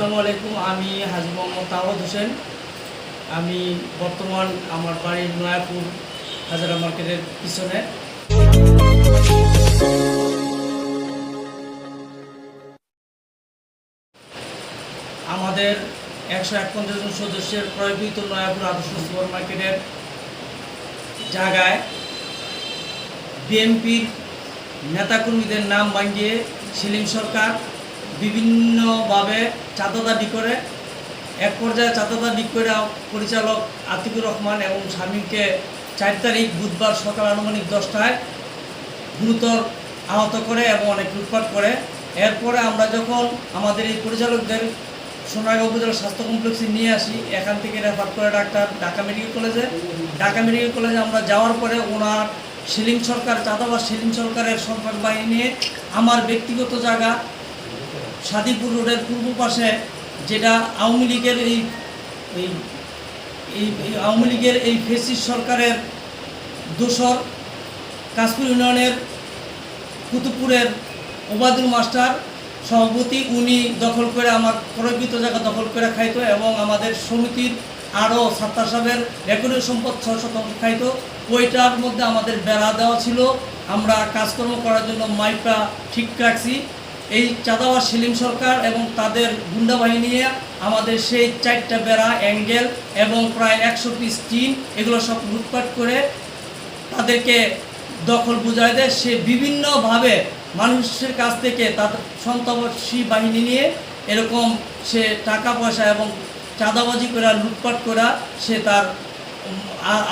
আসসালামু আলাইকুম, আমি হাজি মোহাম্মদ তাওয়াদ হোসেন। আমি বর্তমান আমার বাড়ি নয়াপুর হাজারা মার্কেটের পিছনে। আমাদের একশো একপঞ্চাশ জন সদস্যের প্রয়োগিত নয়াপুর আদর্শ সুপার মার্কেটের জায়গায় বিএনপির নেতাকর্মীদের নাম ভাঙিয়ে সেলিম সরকার বিভিন্নভাবে চাঁদা দাবি করে। এক পর্যায়ে চাঁদা দাবি করে পরিচালক আতিকুর রহমান এবং স্বামীকে চার তারিখ বুধবার সকাল আনুমানিক দশটায় গুরুতর আহত করে এবং অনেক লুটপাট করে। এরপরে আমরা যখন আমাদের এই পরিচালকদের সোনারগাঁও উপজেলা স্বাস্থ্য কমপ্লেক্সে নিয়ে আসি, এখান থেকে রেফার করে ডাক্তার ঢাকা মেডিকেল কলেজে। ঢাকা মেডিকেল কলেজে আমরা যাওয়ার পরে ওনার সেলিম সরকার চাঁদাবাস সেলিম সরকারের সরকার বাহিনী আমার ব্যক্তিগত জায়গা সাদিপুর রোডের পূর্ব পাশে, যেটা আওয়ামী লীগের এই এই আওয়ামী লীগের এই ফেসিস সরকারের দোসর কাশপুর ইউনিয়নের কুতুবপুরের ওবাদুল মাস্টার সভাপতি, উনি দখল করে আমার প্রকৃত জায়গা দখল করে খাইত এবং আমাদের সমিতির আরও সাত্তার সাহেবের রেকর্ডের সম্পদ ছয় শতাংশ খাইতো। ওইটার মধ্যে আমাদের বেড়া দেওয়া ছিল। আমরা কাজকর্ম করার জন্য মাইকটা ঠিক রাখছি। এই চাঁদাবাস সেলিম সরকার এবং তাদের গুন্ডা বাহিনী নিয়ে আমাদের সেই চারটা বেড়া, অ্যাঙ্গেল এবং প্রায় একশো পিস টিন, এগুলো সব লুটপাট করে তাদেরকে দখল বুঝায় দেয়। সে বিভিন্নভাবে মানুষের কাছ থেকে তাদের সন্ত্রাসী বাহিনী নিয়ে এরকম সে টাকা পয়সা এবং চাঁদাবাজি করা, লুটপাট করা সে তার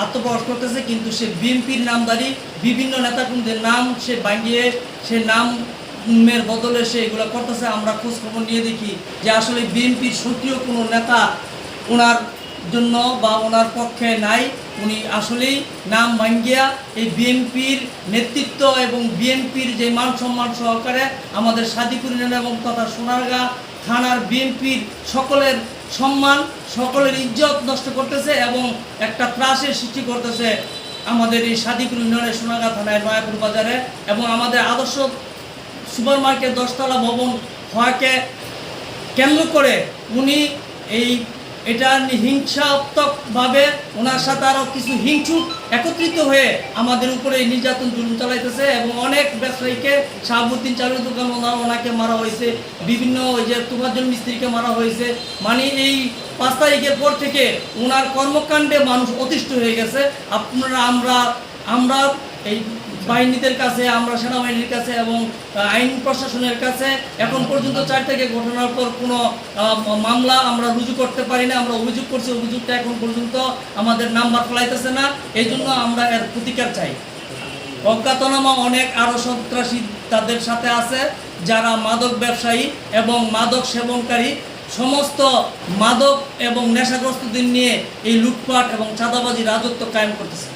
আত্মপ্রকাশ করতেছে। কিন্তু সে বিএনপির নামদারি বিভিন্ন নেতাকর্মীদের নাম সে বাঙ্গিয়ে সে নামের বদলে সে এগুলো করতেছে, আমরা খোঁজ খবর নিয়ে দেখি যে আসলে বিএনপির সক্রিয় কোনো নেতা ওনার জন্য বা ওনার পক্ষে নাই। উনি আসলেই নাম মাঙ্গিয়া এই বিএনপির নেতৃত্ব এবং বিএনপির যে মান সম্মান সহকারে আমাদের সাদিকুর এবং তথা সোনারগাঁ থানার বিএনপির সকলের সম্মান, সকলের ইজ্জত নষ্ট করতেছে এবং একটা ত্রাসের সৃষ্টি করতেছে আমাদের এই সাদিকুর ইউনিয়নের সোনারগাঁ থানায় নয়াপুর বাজারে এবং আমাদের আদর্শ সুপার মার্কেট দশতলা ভবন হওয়াকে কেন্দ্র করে উনি এই, এটা হিংসাত্মকভাবে ওনার সাথে আরও কিছু হিংসুক একত্রিত হয়ে আমাদের উপরে নির্যাতন জুলুম চালাইতেছে এবং অনেক ব্যবসায়ীকে শাহাবুদ্দিন চালুর দোকান ওনাকে মারা হয়েছে, বিভিন্ন ওই যে তুমার্জন মিস্ত্রিকে মারা হয়েছে। মানে এই পাঁচ তারিখের পর থেকে ওনার কর্মকাণ্ডে মানুষ অতিষ্ঠ হয়ে গেছে। আপনারা, আমরা আমরা এই বাহিনীদের কাছে, আমরা সেনাবাহিনীর কাছে এবং আইন প্রশাসনের কাছে এখন পর্যন্ত চার থেকে ঘটনার পর কোনো মামলা আমরা রুজু করতে পারি না। আমরা অভিযোগ করছি, অভিযোগটা এখন পর্যন্ত আমাদের নাম্বার ফলাইতেছে না। এই জন্য আমরা এর প্রতিকার চাই। অজ্ঞাতনামা অনেক আরও সন্ত্রাসী তাদের সাথে আছে, যারা মাদক ব্যবসায়ী এবং মাদক সেবনকারী। সমস্ত মাদক এবং নেশাগ্রস্তদের নিয়ে এই লুটপাট এবং চাঁদাবাজি রাজত্ব কায়েম করতেছে।